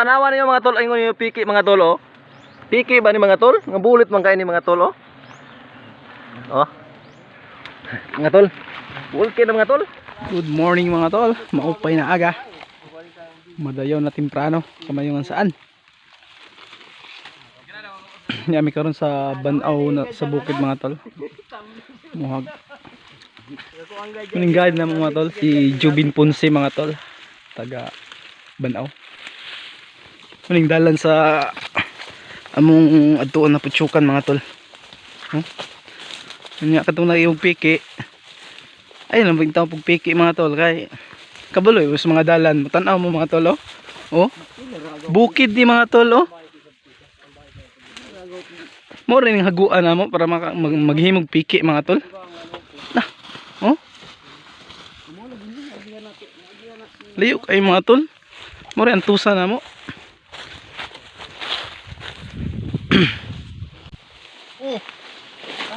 Tanawa niyo mga tol, ay ngunit yung piki mga tol oh. Piki ba ni mga tol? Nga bulit man kayo ni mga tol oh. Oh. Mga tol. Kayo na mga tol. Good morning mga tol. Maupay na aga. Madayaw na timprano. Kamayungan saan? Yami karon sa Banaw na sa bukid mga tol. Muhag. Kuning guide na mga tol si Jubin Ponce mga tol. Taga Banaw. Kuning dalan sa among adtuon na putsukan mga tol. Huh? Nya katong na yung piki. Ay lang bigtaw pag piki mga tol kay kabuloy us mga dalan tanaw mo mga tol oh. Oh. Bukid di mga tol oh. Mo rin haguan na mo para mag, maghimog piki mga tol. Na. Oh. Layo kay mga tol. Mo rin antusa na mo.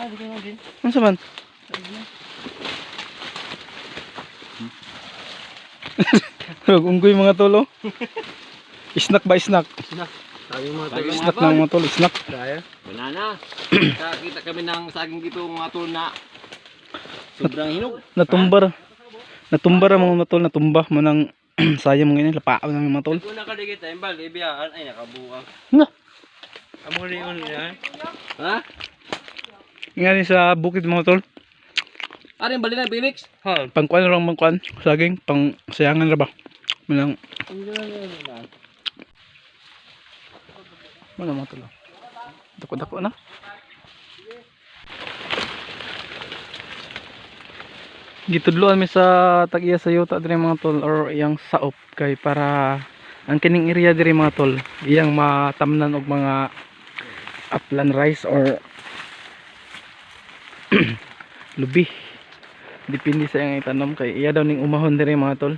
Ano sa man? Huwag unggoy mga tolo. Snack ba snack? Sabi mga Snack ng mga tol, snack. Banana. Kita kami ng saging dito mga tol na sobrang hinog. Natumbar. Natumbar ang mga tol, natumba mo ng sayang mo ngayon, lapaan ng mga tol. Kung nakadigit ay bal, ibiyaan ay nakabuka. Nga. Amo rin yun yan. Ha? Nga rin sa bukid mga tol. Arin bali na Felix. Ha. Pangkuan lang mangkuan, saging, pang sayangan ra ba? Manang, ano mga tol. oh. Dako-dako na. gitudloan mi sa tagiya sa yuta diri mga tol or iyang saop kay para ang kining area diri mga tol iyang matamnan og mga upland rice or lubi. Depende sa iyang itanom. Kay iya daw ning umahon diri mga tol.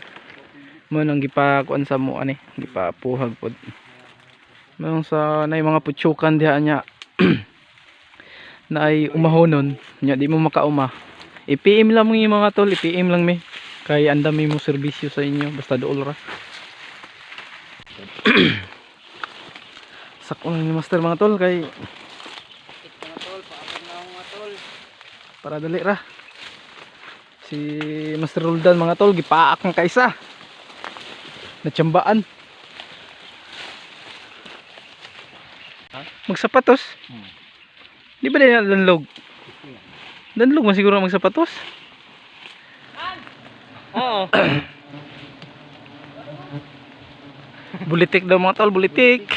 Mo nang gipakuan sa mo ani. Gipapuhag pod Mayroon sa nay mga putsukan diha nya na umahonon. Nya di mo makauma. i-PM lang mo yung mga tol. i-PM lang mi. Kay andami mo serbisyo sa inyo. Basta dool ra. Sakto lang ni master mga tol. Kay para dali ra. Si master Roldan mga tol gipaak ng kaisa. Natsambaan. Magsapatos? Di ba din danlog? Danlog man siguro magsapatos? Oo. bulitik daw mga tol bulitik.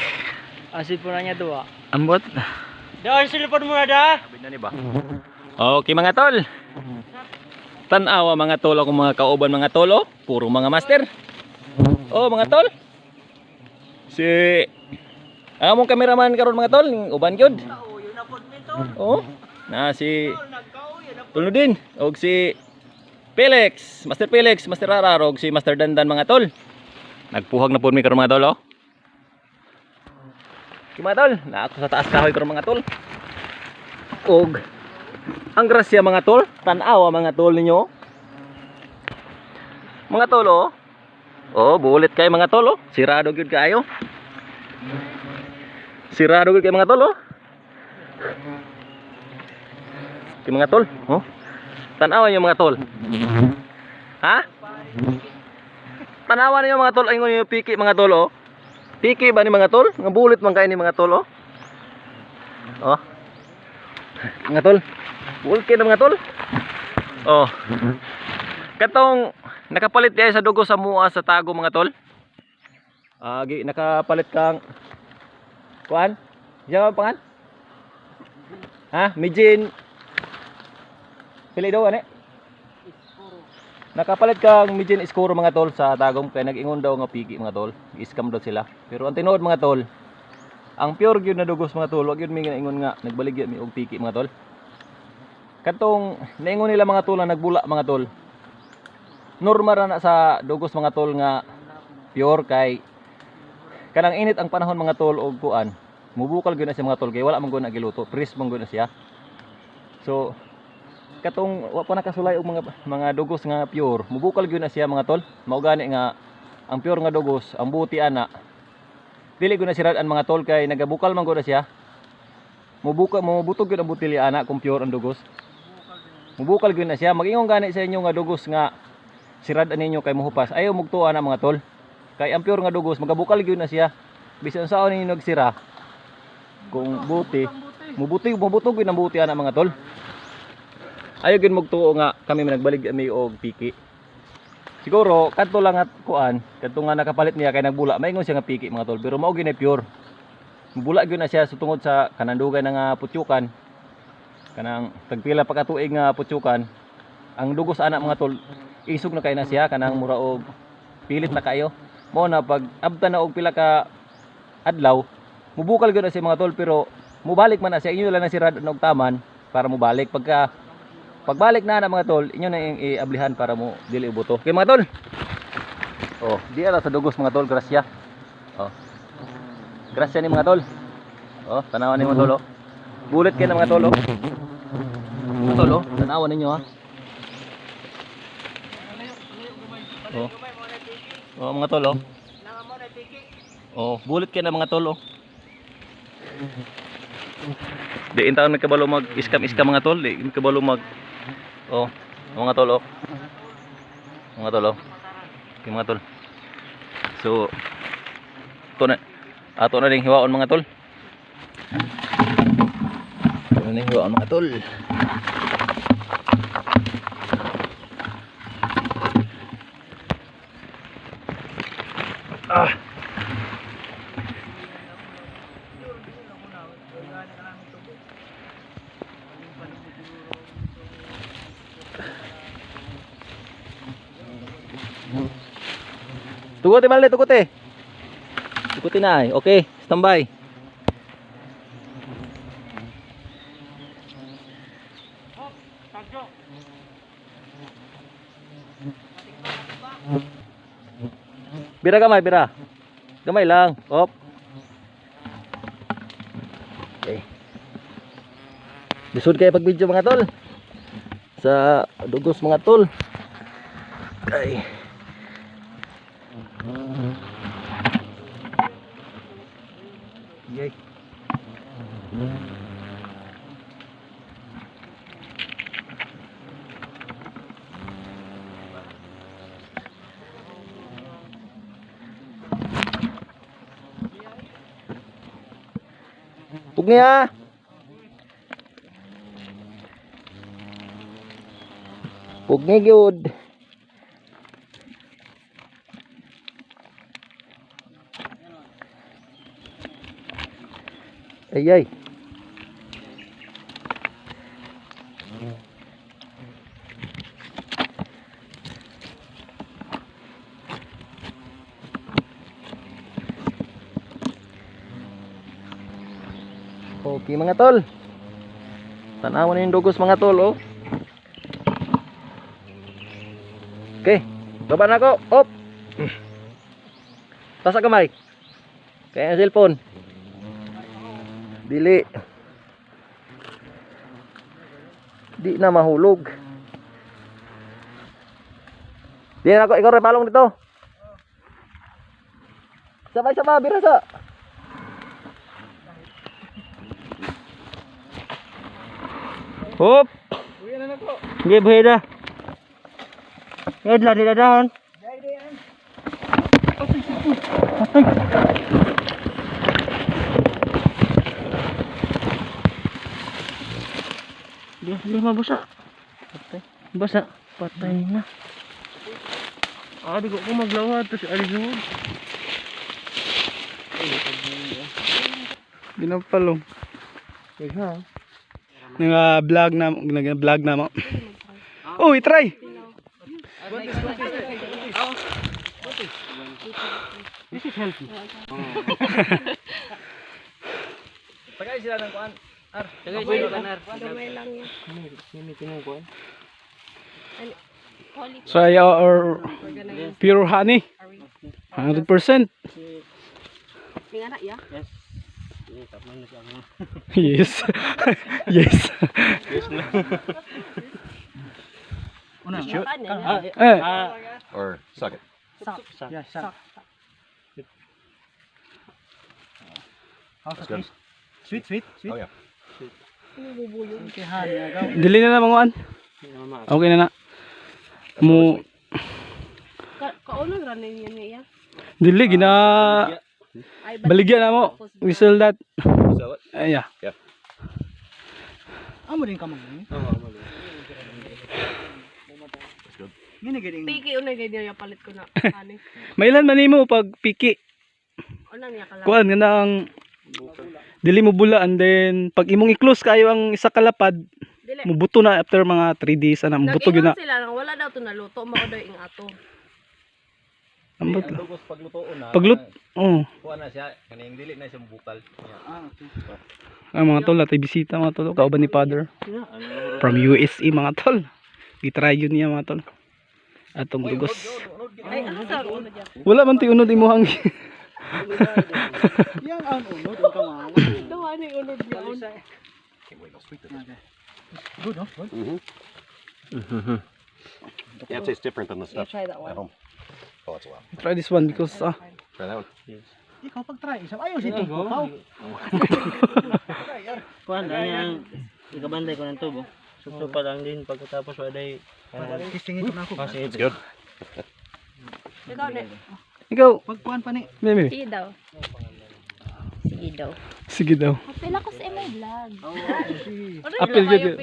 Asin po na niya duwa. ambot Doon silipon mo na da. Sabi na ni ba? Okay mga tol. Tanawa mga tol ako mga kauban mga tolo. Puro mga master. Oh mga tol. Si among kameraman karon mga tol uban gyud. Oh. Na si Tulo din og si Felix, Master Felix, Master Rara og si Master Dandan mga tol. Nagpuhag na po mi karon mga tol oh. Okay, tol, na ako sa taas kahoy karon mga tol. Og ang grasya mga tol, tan-awa mga tol ninyo. Mga tol oh. Oh, bulit kay mga tol oh. Sirado gyud kayo. Sirado gyud kay mga tol oh. Okay, mga tol, oh. Tan-awa niyo mga tol. Ha? Tanawa niyo mga tol, ngunit yung piki mga tol oh. Piki ba ni mga tol? Nga bulit man kayo ni mga tol oh. Oh. Mga tol. Na mga tol. Oh. Katong nakapalit kayo sa dugo sa mua sa tago mga tol. Agi nakapalit kang kuan? Diyan ang pangan? Ha? Mijin Pili daw ani? Nakapalit kang Mijin Iskuro mga tol sa tagom kay nag-ingon daw nga piki mga tol. Iskam daw sila. Pero ang tinuod mga tol, ang pure gyud na dugos mga tol, wag gyud mi ingon nga nagbalik gyud mi og piki mga tol. Katong naingon nila mga tol na nagbula mga tol. Normal na sa dugos mga tol nga pure kay kanang init ang panahon mga tol og kuan. Mubukal gyud na siya mga tol kay wala man gyud na giluto. Fresh man gyud na siya. So katong wa pa nakasulay og mga mga dugos nga pure mubukal gyud na siya mga tol mao gani nga ang pure nga dugos ang buti ana dili ko na sirad ang mga tol kay nagabukal man ko na siya. Mubuka mubutog gyud ang butilya ana kung pure ang dugos. Mubukal gyud na siya. Mag-ingon gani sa inyo nga dugos nga sirad ninyo kay muhupas. Ayaw mugtuan na mga tol. Kay ang pure nga dugos magabukal gyud na siya. Bisan sa ninyo nagsira. Kung buti, mubuti mubutog gyud ang buti ana mga tol. Ayaw gyud mugtuo nga kami nagbalik kami og piki. Siguro kadto lang at kuan, kadto nga nakapalit niya kay nagbula, maingon siya nga piki mga tol, pero mao gyud na pure. Mubula gyud na siya sa tungod sa kanandugay na nga putyukan. Kanang tagpila pa ka tuig nga putyukan. Ang dugos ana mga tol, isog na kay na siya kanang mura og pilit na kayo. Mo na pag abta na og pila ka adlaw, mubukal gyud na siya mga tol pero mubalik man na siya inyo lang na sirad og taman para mubalik pagka Pagbalik na na mga tol, inyo na yung iablihan para mo dili ubuto. Okay mga tol. Oh, di ala sa dugos mga tol, grasya. Oh. Grasya ni mga tol. Oh, tanawan ni mga tol. Oh. Bulit kayo na mga tol. Oh. Mga tol, oh. tanawan ninyo ha. Oh. Oh, mga tol, oh. Bulit kayo na mga tol, oh. Di in taon kabalo mag iskam iskam mga tol, di in kabalo mag Oh, mga oh. Mga tol oh. Okay, mga tol. So to na ato na ding hiwaon mga tol. Ato na hiwaon mga tol. Ah. Tugote balik, tugote. Tugote na ay. Okay, standby. Bira gamay, bira. Gamay lang. Op. Okay. Lisod kayo pag video mga tol. Sa dugos mga tol. Okay. Yay. Pugni ha. Pugni gyud. Ay ay. Okay mga tol. Tanawan na yung dugos mga tol oh. Okay. Baba na ako. Op. Tasa kamay. Kaya ang cellphone. Dili. Di na mahulog. Di na ako, ikaw rin palong dito. Sabay sabay, bira sa. Hop. Sige, buhay na. Edla, di dadahan. Di, di mabasa. Patay. Basa. Patay na. Ah, di ko ko maglawad. Tapos aligod. Ginapalong. Ikaw. Nga vlog na, nga vlog na mo. Oh, try. This is healthy. Tagay sila ng kuan. Ar, tagay sila ng ar. Gamay lang yan. Sini tinukuan. Holy Try our organize. pure honey. 100%. Tingnan Yes. yes. Una. Saan yan? Ah, Eh, or suck it. Sak. yeah, sa. That's good. Sweet, sweet, sweet. Oh yeah. Han, Dili na na mga Okay na na. Mo Ka kauno ra ni niya. dili gina baligyan na mo. Whistle that. Ay, yeah. Amo din ka mo. Ngini gid Piki unay gid niya palit ko na. Ani. Mailan man nimo pag piki. Unang niya kala. Kuan nga nang dili mo bula and then pag imong i-close kayo ang isa kalapad, mubuto na after mga 3 days ana mubuto gyud na. Sila nang wala daw to naluto mao daw ing ato. Ambot Ang lang. dugos paglutoon na. Paglut oh, Kuha na siya. Kaning dili na siya bukal. Ah, okay. ang mga tol atay bisita mga tol kauban ni father from USA mga tol. Gitry yun niya mga tol. Atong dugos. Ay ano? Wala man ti unod imong Yang ang uno dun ka mo. Daw ani unod niya. Good, no? Good. Mm-hmm. Yeah, it tastes different than the stuff try that at one. home. Oh, that's lot. Try this one because ah Try that one. Ikaw pag try, isa ayaw si Tupo. Pao. Kuan ani ang igabanday ko ng tubo. Suso pa lang din pagkatapos waday Testing ito na ako. kasi It's good. Ikaw ni. ikaw Pag kuan pa ni. meme. Sige daw. Sige daw. Sige daw. Pila ko sa imo vlog. Ano Apil yun.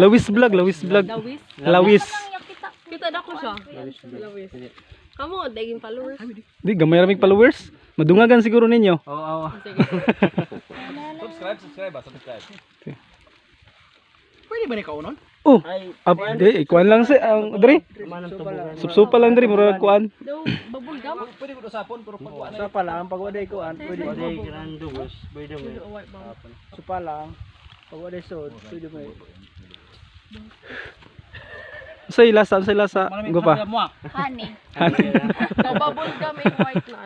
Lawis vlog, Lawis vlog. Dawis. Lawis. kita. Kita na ko siya. Lawis. Kamu daging followers. Di gamay ramig followers. Madungagan siguro ninyo. Oo, oo. Subscribe, subscribe, ah, subscribe. Pwede ba ni kaunon? Oh, up di kuan lang si ang dre. Supsupa lang dre murag kuan. Daw babul gam. Pwede ko usapon pero pag kuha na. Sa pa lang pag waday kuan, pwede Waday gran dugos, pwede mo. Sa pa lang. Pag waday sod, pwede mo. Sa ilasa, sa ilasa. Go pa. Honey. Daw babul gum in white na.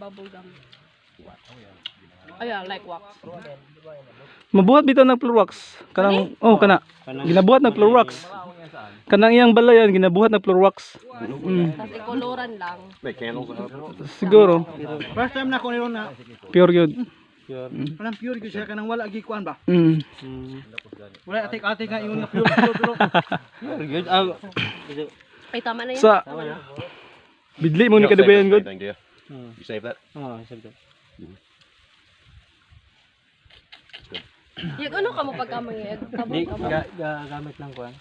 Bubble gum. Ay, I like wax. Mabuhat bitaw ng floor wax. Kanang oh kana. Ginabuhat ng floor wax. Kanang iyang balayan ginabuhat ng floor wax. Mm, Tapos ikoloran lang. Make candles siguro First time na ko niron na. pure yun. Kanang pure gyud siya kanang wala gi kuan ba. Mm. Wala atik-atik nga ingon nga pure pure pero Good. Ah, Ay, tama na yan. Sa bidli mo ni save kadabayan anything, do you? You save that? oh, sabi ko. Yung ano ka mo pagkamangiyag? Di ka mo. ga, ga, gamit lang kuan.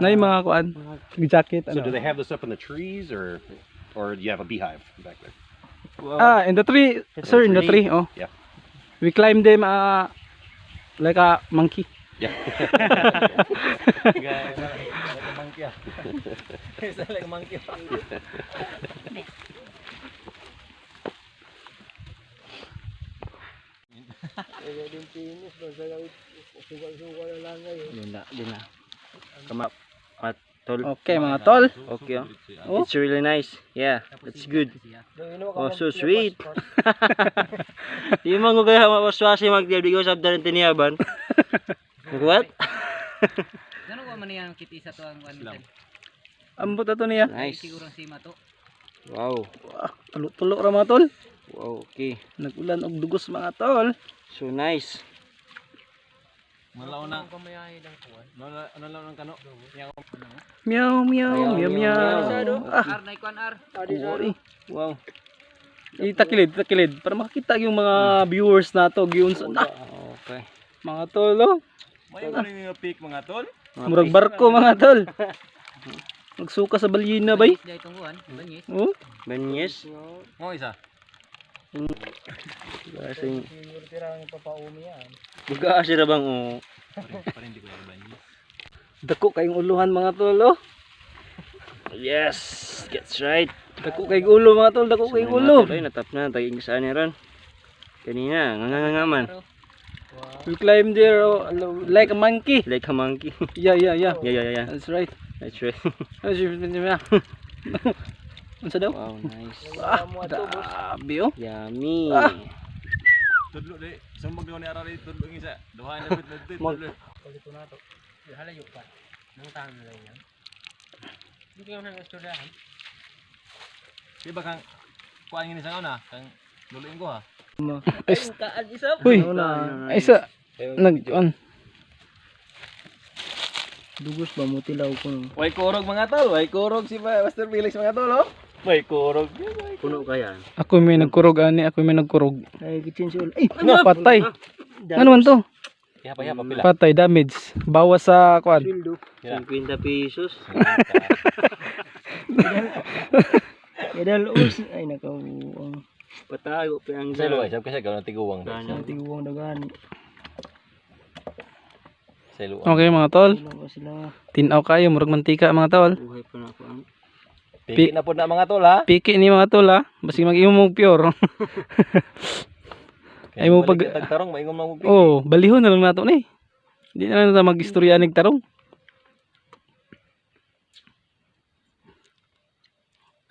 Nay mga kuan. Jacket So do ano. they have this up in the trees or or do you have a beehive back there? Ah, in the tree, sir, in the tree. Oh. Yeah. We climb them uh, like a monkey. Yeah. Monkey ah. Isa lang monkey. Yun na, din na. Kama patol. Okay mga tol. Okay. oh. It's really nice. Yeah, that's good. Oh, so sweet. Di man ko kaya mawaswasi magdiab di ko sabdan ng tiniyaban. What? Ambot ato niya. Nice. Wow. Tulo-tulo ra mga tol. Wow, okay. Nagulan og dugos mga tol. So nice. Malaw na. Malaw ano lang ng kano. Meow meow meow meow. Ah, Ori. Wow. Itakilid, itakilid para makita yung mga viewers nato giun sa na. Okay. Mga tol, oh. May rin yung peak mga tol. Murag barko mga tol. Magsuka sa balyina bay. Oh, Banyes. Mo isa. Kasing Buga kasi ra bang oh. Parang hindi ko yung banyo. dako kayong uluhan mga tol, oh. Yes, that's right. Dako kayong ulo mga tol, dako kayong ulo. Ay, natap na taging saan ni ron. Kanina, ngangangaman. We climb there oh, like a monkey. Like a monkey. Yeah, yeah, yeah. yeah, yeah, yeah. That's right. That's right. Unsa daw? wow, nice. Ah, grabe oh. Yummy. Ah. Tudlo di. Sumbag ko ni Arari tudlo ng isa. Duha na bit na Mag- tudlo. Di ba kang kuan ngini sa una kang Luluin ko ha. Ay, Uy, ay sa nag on. Dugos ba mo tilaw ko no. Way kurog mga tol, way kurog si Ma- Master Felix mga tol oh. Way kurog. Puno ka yan. Ako may nagkurog ani, ako may nagkurog. Ay kitchen sul. Ay, Ano patay? Ano man to? Yapa yapa pila. Patay damage. Bawas sa sildo. 50 pesos. Ya dal us ay nakaw ang Patago pa ang Sa luway, sabi kasi gawin tiguwang. Ganyan. tiguwang dagani. Sa luway. Okay mga tol. Tinaw kayo, murag mantika mga tol. Buhay pa na ako ang Piki na po na mga tol ha. Piki ni mga tol ha. Basi mag mo pure. Ay mo pag- tagtarong maingom mo piki. oh, balihon na lang nato ni. Di na lang mag-istorya nig tarong.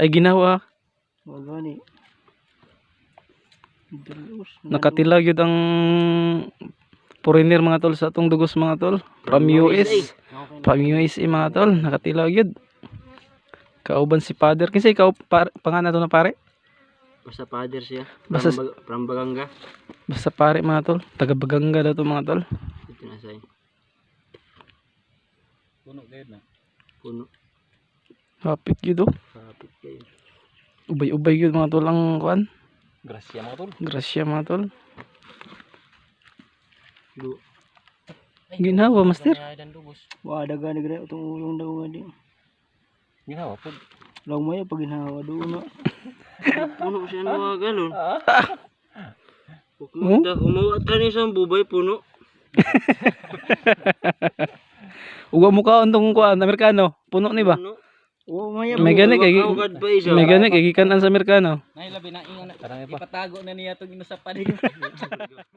Ay ginawa. Wa gani. Dal us. Nakatilag yun ang foreigner mga tol sa atong dugos mga tol. From US. From USA mga tol. Nakatilag yun. Kauban si father. Kasi ikaw par, pangalan to na pare. Basta father siya. Basta- From, Bag- from Baganga. Basta pare mga tol. Taga Baganga daw to mga tol. Ito na sa'yo. Puno kayo na. Puno. Hapit yun oh. Kapit kayo. Ubay-ubay yun mga tol ang kuan. Grasya mga tol. Grasya mga tol. Du. Ginawa master. Wa dagani gani utong ulong daw ngadi. Ginawa po. Law maya pag ginawa do na. Puno siya ng mga galon. Oh? Huwag umuwat ka niya sa bubay puno. Uwa mo ka tong kuan Amerikano. Puno ni ba? Puno. Wa maya May gani kay may gani kay gikan sa Amerikano. Karang pa.